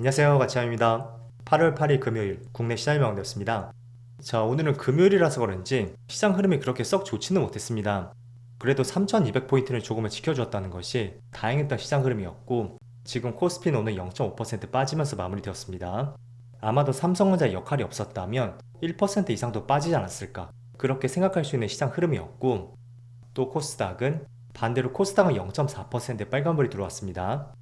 안녕하세요 가치함입니다. 8월 8일 금요일 국내 시장이 마감되었습니다. 자 오늘은 금요일이라서 그런지 시장 흐름이 그렇게 썩 좋지는 못했습니다. 그래도 3200포인트를 조금은 지켜주었다는 것이 다행했던 시장 흐름이었고 지금 코스피는 오늘 0.5% 빠지면서 마무리되었습니다. 아마도 삼성전자의 역할이 없었다면 1% 이상도 빠지지 않았을까 그렇게 생각할 수 있는 시장 흐름이었고 또 코스닥은 반대로 코스닥은 0.4%의 빨간불이 들어왔습니다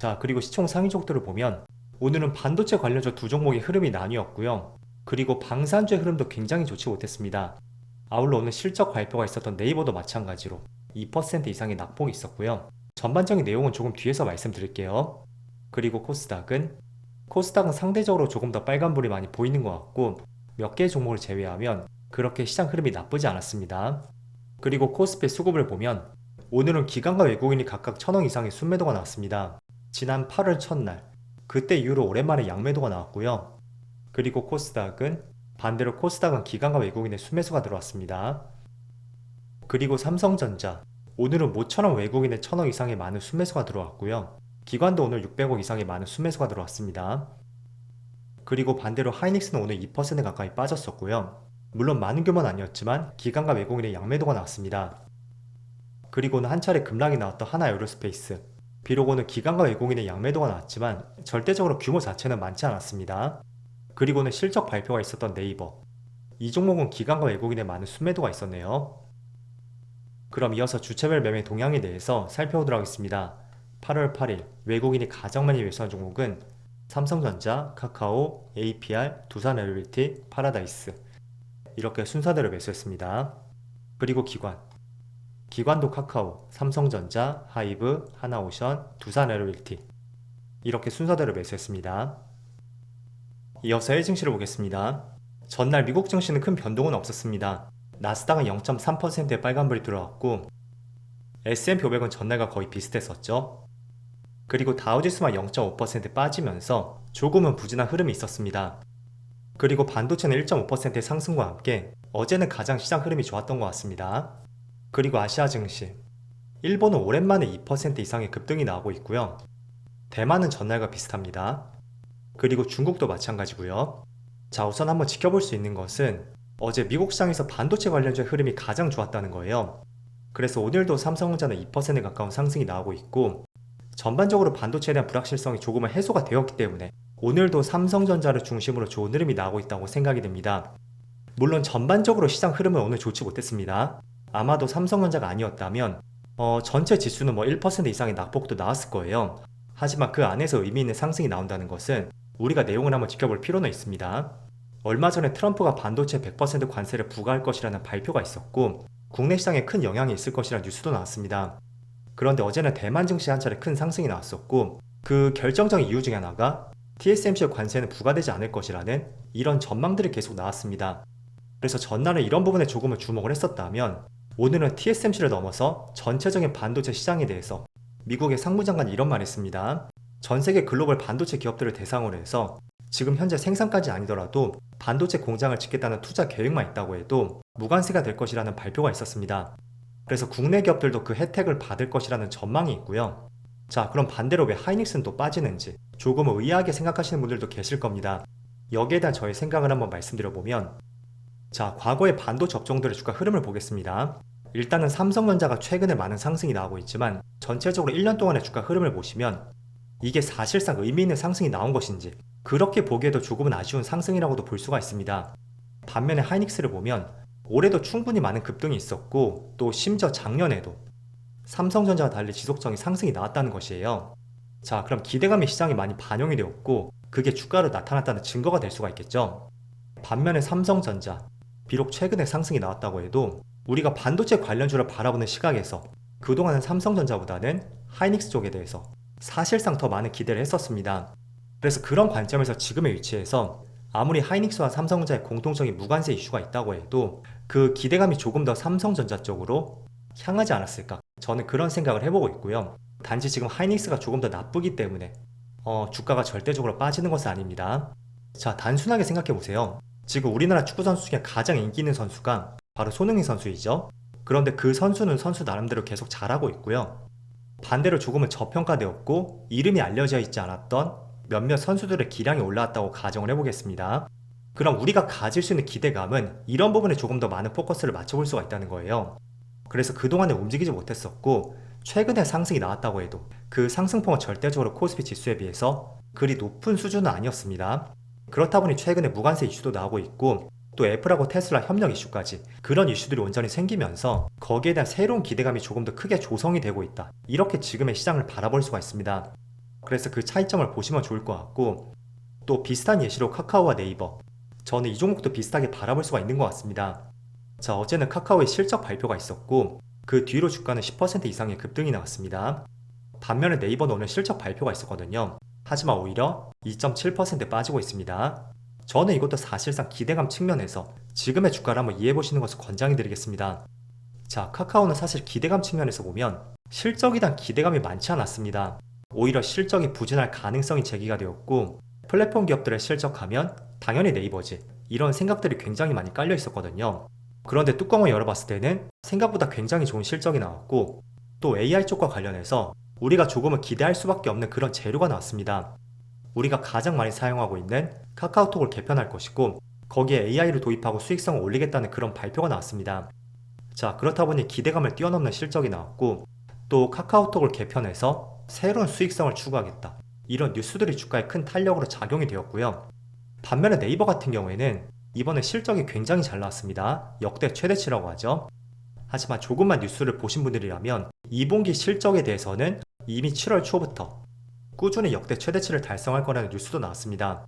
자 그리고 시총 상위족들을 보면 오늘은 반도체 관련주 두 종목의 흐름이 나뉘었고요. 그리고 방산주의 흐름도 굉장히 좋지 못했습니다. 아울러 오늘 실적 발표가 있었던 네이버도 마찬가지로 2% 이상의 낙폭이 있었고요. 전반적인 내용은 조금 뒤에서 말씀드릴게요. 그리고 코스닥은 코스닥은 상대적으로 조금 더 빨간불이 많이 보이는 것 같고 몇 개의 종목을 제외하면 그렇게 시장 흐름이 나쁘지 않았습니다. 그리고 코스피 수급을 보면 오늘은 기관과 외국인이 각각 천억 이상의 순매도가 나왔습니다. 지난 8월 첫날 그때 이후로 오랜만에 양매도가 나왔고요. 그리고 코스닥은 반대로 코스닥은 기관과 외국인의 순매수가 들어왔습니다. 그리고 삼성전자 오늘은 모처럼 외국인의 천억 이상의 많은 순매수가 들어왔고요. 기관도 오늘 600억 이상의 많은 순매수가 들어왔습니다. 그리고 반대로 하이닉스는 오늘 2% 가까이 빠졌었고요. 물론 많은 규모는 아니었지만 기관과 외국인의 양매도가 나왔습니다. 그리고는 한 차례 급락이 나왔던 하나 에어로스페이스 비록 오늘 기관과 외국인의 양매도가 나왔지만 절대적으로 규모 자체는 많지 않았습니다. 그리고는 실적 발표가 있었던 네이버. 이 종목은 기관과 외국인의 많은 순매도가 있었네요. 그럼 이어서 주체별 매매 동향에 대해서 살펴보도록 하겠습니다. 8월 8일 외국인이 가장 많이 매수한 종목은 삼성전자, 카카오, APR, 두산에너비티, 파라다이스 이렇게 순서대로 매수했습니다. 그리고 기관 기관도 카카오, 삼성전자, 하이브, 하나오션, 두산에어빌티 이렇게 순서대로 매수했습니다. 이어서 1증시를 보겠습니다. 전날 미국 증시는 큰 변동은 없었습니다. 나스닥은 0.3%의 빨간불이 들어왔고 S&P 500은 전날과 거의 비슷했었죠. 그리고 다우지수만 0.5% 빠지면서 조금은 부진한 흐름이 있었습니다. 그리고 반도체는 1.5%의 상승과 함께 어제는 가장 시장 흐름이 좋았던 것 같습니다. 그리고 아시아 증시. 일본은 오랜만에 2% 이상의 급등이 나오고 있고요. 대만은 전날과 비슷합니다. 그리고 중국도 마찬가지고요. 자, 우선 한번 지켜볼 수 있는 것은 어제 미국 시장에서 반도체 관련주의 흐름이 가장 좋았다는 거예요. 그래서 오늘도 삼성전자는 2% 가까운 상승이 나오고 있고 전반적으로 반도체에 대한 불확실성이 조금은 해소가 되었기 때문에 오늘도 삼성전자를 중심으로 좋은 흐름이 나오고 있다고 생각이 됩니다. 물론 전반적으로 시장 흐름은 오늘 좋지 못했습니다. 아마도 삼성전자가 아니었다면 어, 전체 지수는 뭐 1% 이상의 낙폭도 나왔을 거예요. 하지만 그 안에서 의미 있는 상승이 나온다는 것은 우리가 내용을 한번 지켜볼 필요는 있습니다. 얼마 전에 트럼프가 반도체 100% 관세를 부과할 것이라는 발표가 있었고 국내 시장에 큰 영향이 있을 것이라는 뉴스도 나왔습니다. 그런데 어제는 대만 증시 한 차례 큰 상승이 나왔었고 그 결정적인 이유 중에 하나가 TSMC의 관세는 부과되지 않을 것이라는 이런 전망들이 계속 나왔습니다. 그래서 전날은 이런 부분에 조금은 주목을 했었다면 오늘은 TSMC를 넘어서 전체적인 반도체 시장에 대해서 미국의 상무장관이 이런 말 했습니다. 전 세계 글로벌 반도체 기업들을 대상으로 해서 지금 현재 생산까지 아니더라도 반도체 공장을 짓겠다는 투자 계획만 있다고 해도 무관세가 될 것이라는 발표가 있었습니다. 그래서 국내 기업들도 그 혜택을 받을 것이라는 전망이 있고요. 자, 그럼 반대로 왜 하이닉스는 또 빠지는지 조금 의아하게 생각하시는 분들도 계실 겁니다. 여기에 대한 저의 생각을 한번 말씀드려 보면 자, 과거의 반도체 업종들의 주가 흐름을 보겠습니다. 일단은 삼성전자가 최근에 많은 상승이 나오고 있지만 전체적으로 1년 동안의 주가 흐름을 보시면 이게 사실상 의미 있는 상승이 나온 것인지 그렇게 보기에도 조금은 아쉬운 상승이라고도 볼 수가 있습니다. 반면에 하이닉스를 보면 올해도 충분히 많은 급등이 있었고 또 심지어 작년에도 삼성전자와 달리 지속적인 상승이 나왔다는 것이에요. 자, 그럼 기대감이 시장에 많이 반영이 되었고 그게 주가로 나타났다는 증거가 될 수가 있겠죠. 반면에 삼성전자 비록 최근에 상승이 나왔다고 해도 우리가 반도체 관련주를 바라보는 시각에서 그동안은 삼성전자보다는 하이닉스 쪽에 대해서 사실상 더 많은 기대를 했었습니다. 그래서 그런 관점에서 지금의 위치에서 아무리 하이닉스와 삼성전자의 공통적인 무관세 이슈가 있다고 해도 그 기대감이 조금 더 삼성전자 쪽으로 향하지 않았을까 저는 그런 생각을 해보고 있고요. 단지 지금 하이닉스가 조금 더 나쁘기 때문에 어, 주가가 절대적으로 빠지는 것은 아닙니다. 자 단순하게 생각해 보세요. 지금 우리나라 축구 선수 중에 가장 인기 있는 선수가 바로 손흥민 선수이죠. 그런데 그 선수는 선수 나름대로 계속 잘하고 있고요. 반대로 조금은 저평가되었고 이름이 알려져 있지 않았던 몇몇 선수들의 기량이 올라왔다고 가정을 해보겠습니다. 그럼 우리가 가질 수 있는 기대감은 이런 부분에 조금 더 많은 포커스를 맞춰볼 수가 있다는 거예요. 그래서 그동안에 움직이지 못했었고 최근에 상승이 나왔다고 해도 그 상승폭은 절대적으로 코스피 지수에 비해서 그리 높은 수준은 아니었습니다. 그렇다 보니 최근에 무관세 이슈도 나오고 있고 또 애플하고 테슬라 협력 이슈까지 그런 이슈들이 온전히 생기면서 거기에 대한 새로운 기대감이 조금 더 크게 조성이 되고 있다. 이렇게 지금의 시장을 바라볼 수가 있습니다. 그래서 그 차이점을 보시면 좋을 것 같고 또 비슷한 예시로 카카오와 네이버 저는 이 종목도 비슷하게 바라볼 수가 있는 것 같습니다. 자 어제는 카카오의 실적 발표가 있었고 그 뒤로 주가는 10% 이상의 급등이 나왔습니다. 반면에 네이버는 오늘 실적 발표가 있었거든요. 하지만 오히려 2.7% 빠지고 있습니다. 저는 이것도 사실상 기대감 측면에서 지금의 주가를 한번 이해해 보시는 것을 권장해 드리겠습니다. 자, 카카오는 사실 기대감 측면에서 보면 실적에 대한 기대감이 많지 않았습니다. 오히려 실적이 부진할 가능성이 제기가 되었고 플랫폼 기업들의 실적하면 당연히 네이버지 이런 생각들이 굉장히 많이 깔려 있었거든요. 그런데 뚜껑을 열어봤을 때는 생각보다 굉장히 좋은 실적이 나왔고 또 AI 쪽과 관련해서 우리가 조금은 기대할 수밖에 없는 그런 재료가 나왔습니다. 우리가 가장 많이 사용하고 있는 카카오톡을 개편할 것이고 거기에 AI를 도입하고 수익성을 올리겠다는 그런 발표가 나왔습니다. 자, 그렇다 보니 기대감을 뛰어넘는 실적이 나왔고 또 카카오톡을 개편해서 새로운 수익성을 추구하겠다. 이런 뉴스들이 주가에 큰 탄력으로 작용이 되었고요. 반면에 네이버 같은 경우에는 이번에 실적이 굉장히 잘 나왔습니다. 역대 최대치라고 하죠. 하지만 조금만 뉴스를 보신 분들이라면 2분기 실적에 대해서는 이미 7월 초부터 꾸준히 역대 최대치를 달성할 거라는 뉴스도 나왔습니다.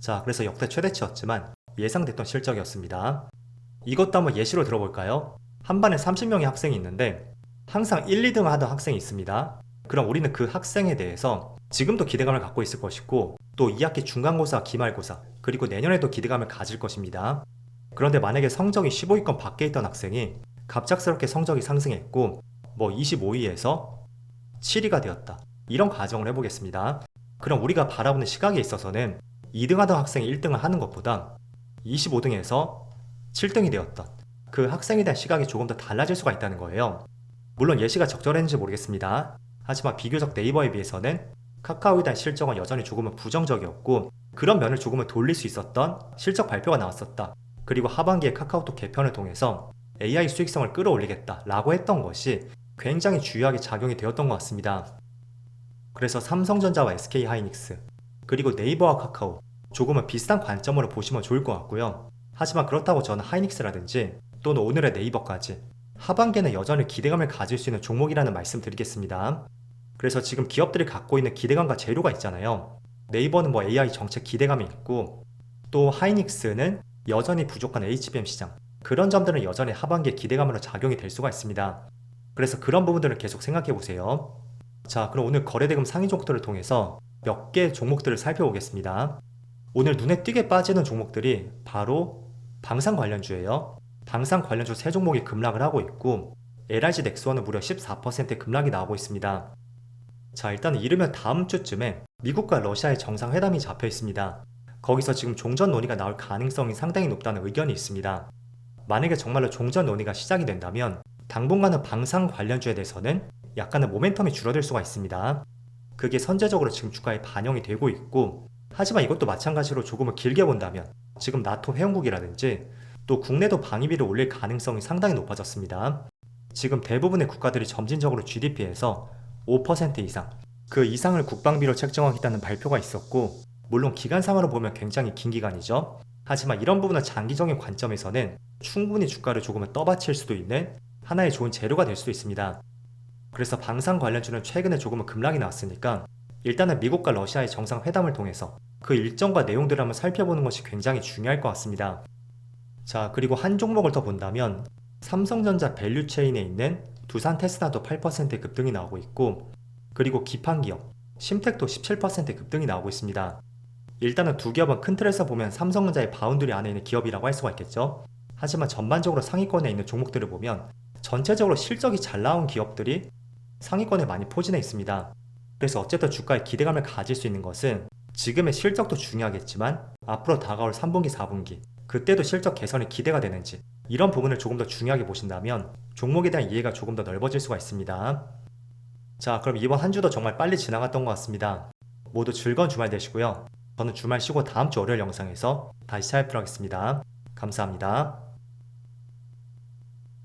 자, 그래서 역대 최대치였지만 예상됐던 실적이었습니다. 이것도 한번 예시로 들어볼까요? 한 반에 30명의 학생이 있는데 항상 1, 2등 하던 학생이 있습니다. 그럼 우리는 그 학생에 대해서 지금도 기대감을 갖고 있을 것이고 또 2학기 중간고사, 기말고사 그리고 내년에도 기대감을 가질 것입니다. 그런데 만약에 성적이 15위권 밖에 있던 학생이 갑작스럽게 성적이 상승했고 뭐 25위에서 7위가 되었다. 이런 가정을 해보겠습니다. 그럼 우리가 바라보는 시각에 있어서는 2등 하던 학생이 1등을 하는 것보다 25등에서 7등이 되었던 그 학생에 대한 시각이 조금 더 달라질 수가 있다는 거예요. 물론 예시가 적절했는지 모르겠습니다. 하지만 비교적 네이버에 비해서는 카카오에 대한 실적은 여전히 조금은 부정적이었고 그런 면을 조금은 돌릴 수 있었던 실적 발표가 나왔었다. 그리고 하반기에 카카오톡 개편을 통해서 AI 수익성을 끌어올리겠다 라고 했던 것이 굉장히 주요하게 작용이 되었던 것 같습니다. 그래서 삼성전자와 SK하이닉스 그리고 네이버와 카카오 조금은 비슷한 관점으로 보시면 좋을 것 같고요. 하지만 그렇다고 저는 하이닉스라든지 또는 오늘의 네이버까지 하반기에는 여전히 기대감을 가질 수 있는 종목이라는 말씀 드리겠습니다. 그래서 지금 기업들이 갖고 있는 기대감과 재료가 있잖아요. 네이버는 뭐 AI 정책 기대감이 있고 또 하이닉스는 여전히 부족한 HBM 시장 그런 점들은 여전히 하반기에 기대감으로 작용이 될 수가 있습니다. 그래서 그런 부분들을 계속 생각해 보세요. 자, 그럼 오늘 거래대금 상위 종목들을 통해서 몇 개 종목들을 살펴보겠습니다. 오늘 눈에 띄게 빠지는 종목들이 바로 방산 관련주예요. 방산 관련주 세 종목이 급락을 하고 있고 LIG 넥스원은 무려 14% 급락이 나오고 있습니다. 자, 일단 이르면 다음 주쯤에 미국과 러시아의 정상회담이 잡혀 있습니다. 거기서 지금 종전 논의가 나올 가능성이 상당히 높다는 의견이 있습니다. 만약에 정말로 종전 논의가 시작이 된다면 당분간은 방산 관련주에 대해서는 약간의 모멘텀이 줄어들 수가 있습니다. 그게 선제적으로 지금 주가에 반영이 되고 있고 하지만 이것도 마찬가지로 조금은 길게 본다면 지금 나토 회원국이라든지 또 국내도 방위비를 올릴 가능성이 상당히 높아졌습니다. 지금 대부분의 국가들이 점진적으로 GDP에서 5% 이상, 그 이상을 국방비로 책정하겠다는 발표가 있었고, 물론 기간상으로 보면 굉장히 긴 기간이죠. 하지만 이런 부분은 장기적인 관점에서는 충분히 주가를 조금은 떠받칠 수도 있는 하나의 좋은 재료가 될 수도 있습니다. 그래서 방산 관련주는 최근에 조금은 급락이 나왔으니까 일단은 미국과 러시아의 정상회담을 통해서 그 일정과 내용들을 한번 살펴보는 것이 굉장히 중요할 것 같습니다. 자, 그리고 한 종목을 더 본다면 삼성전자 밸류체인에 있는 두산 테스라도 8% 급등이 나오고 있고 그리고 기판기업 심텍도 17% 급등이 나오고 있습니다. 일단은 두 기업은 큰 틀에서 보면 삼성전자의 바운드리 안에 있는 기업이라고 할 수가 있겠죠. 하지만 전반적으로 상위권에 있는 종목들을 보면 전체적으로 실적이 잘 나온 기업들이 상위권에 많이 포진해 있습니다. 그래서 어쨌든 주가에 기대감을 가질 수 있는 것은 지금의 실적도 중요하겠지만 앞으로 다가올 3분기, 4분기 그때도 실적 개선이 기대가 되는지 이런 부분을 조금 더 중요하게 보신다면 종목에 대한 이해가 조금 더 넓어질 수가 있습니다. 자, 그럼 이번 한 주도 정말 빨리 지나갔던 것 같습니다. 모두 즐거운 주말 되시고요. 저는 주말 쉬고 다음 주 월요일 영상에서 다시 찾아뵙도록 하겠습니다. 감사합니다.